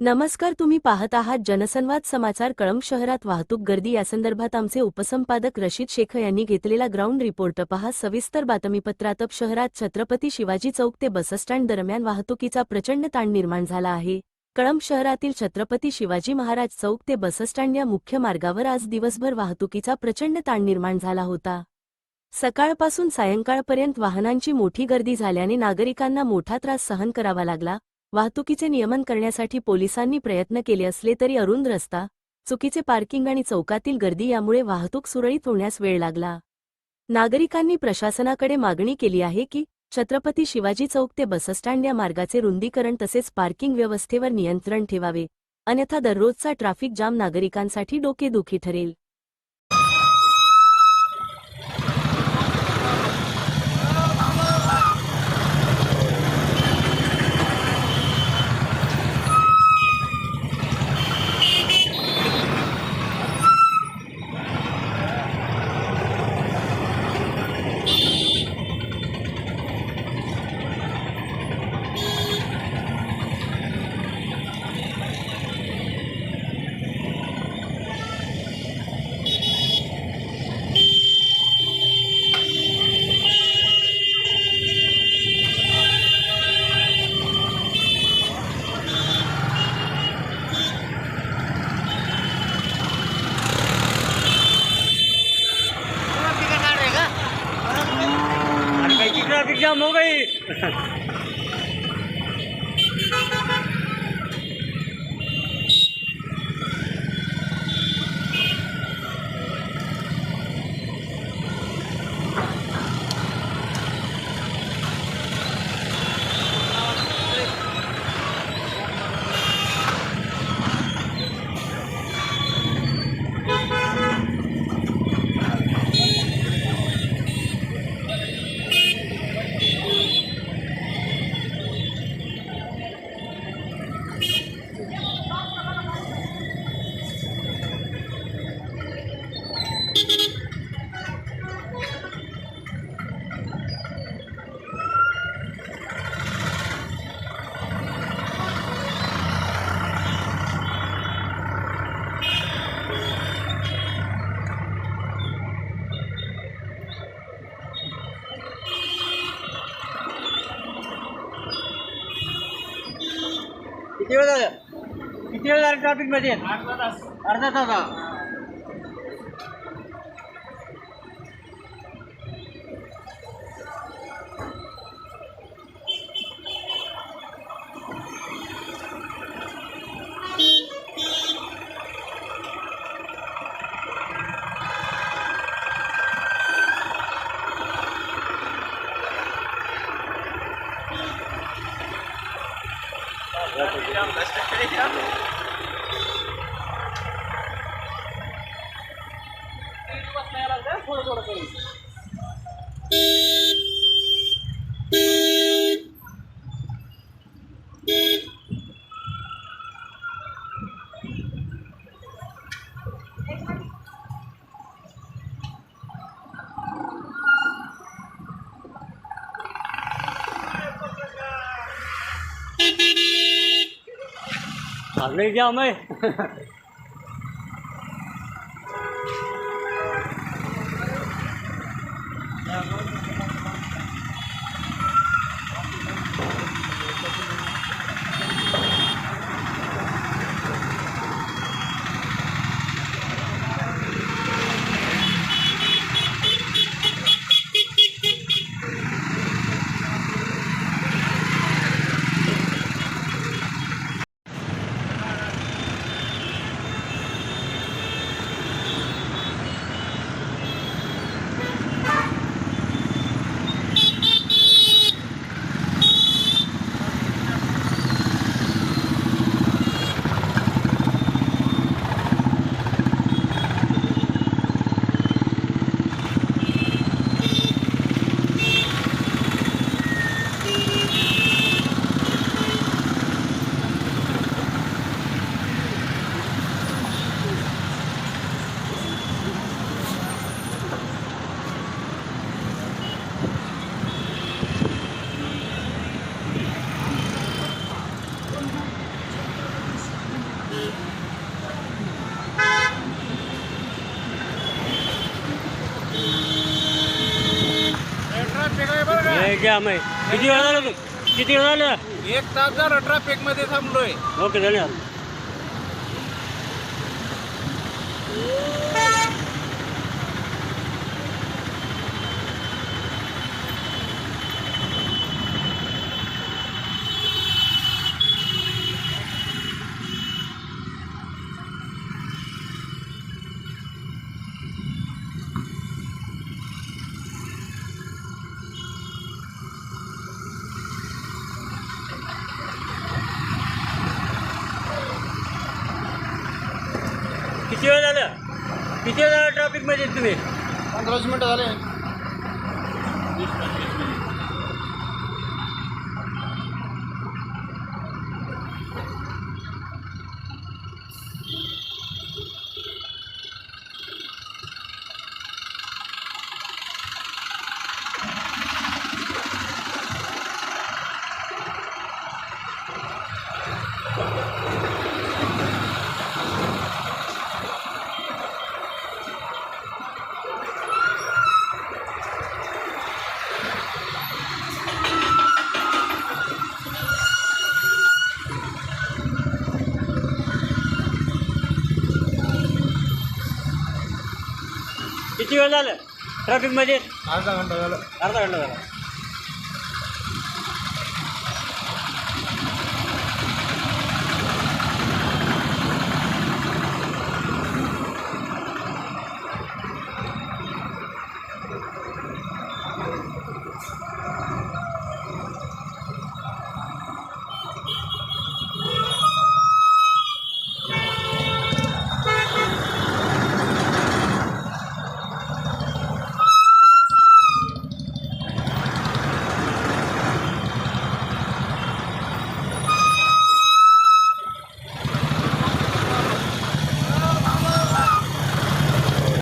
नमस्कार तुम्ही पाहत आहात जनसंवाद समाचार कळंब शहरात वाहतूक गर्दी. यासंदर्भात आमचे उपसंपादक रशीद शेख यांनी घेतलेला ग्राउंड रिपोर्ट पहा. सविस्तर बातमीपत्रातप शहरात छत्रपती शिवाजी चौक ते बसस्टँड दरम्यान वाहतुकीचा प्रचंड ताण निर्माण झाला आहे. कळंब शहरातील छत्रपती शिवाजी महाराज चौक ते बसस्टँड या मुख्य मार्गावर आज दिवसभर वाहतुकीचा प्रचंड ताण निर्माण झाला होता. सकाळपासून सायंकाळपर्यंत वाहनांची मोठी गर्दी झाल्याने नागरिकांना मोठा त्रास सहन करावा लागला. वाहतुकीचे नियमन करण्यासाठी पोलिसांनी प्रयत्न केले असले तरी अरुंद रस्ता चुकीचे पार्किंग आणि चौकातील गर्दी यामुळे वाहतूक सुरळीत होण्यास वेळ लागला. नागरिकांनी प्रशासनाकडे मागणी केली आहे की छत्रपती शिवाजी चौक ते बसस्टँड या मार्गाचे रुंदीकरण तसेच पार्किंग व्यवस्थेवर नियंत्रण ठेवावे. अन्यथा दररोजचा ट्रॅफिक जाम नागरिकांसाठी डोकेदुखी ठरेल. की ट्रैफिक जाम हो गई किती वेळ झालं किती वेळ झाला ट्रॅफिकमध्ये? अर्धा तास. हा. 雷佳妹 जाम आहे किती वेळ झाला किती वेळ झाला? एक तास झालं ट्रॅफिकमध्ये थांबलोय. ओके धन्यवाद. किती वेळ झालं? किती वेळ झालं ट्रॅफिकमध्ये तुम्ही? पंधराशे मिनटं झाले. किती वेळ झालं? ट्रॅफिकमध्ये अर्धा घंटा झालं. अर्धा घंटा झाला.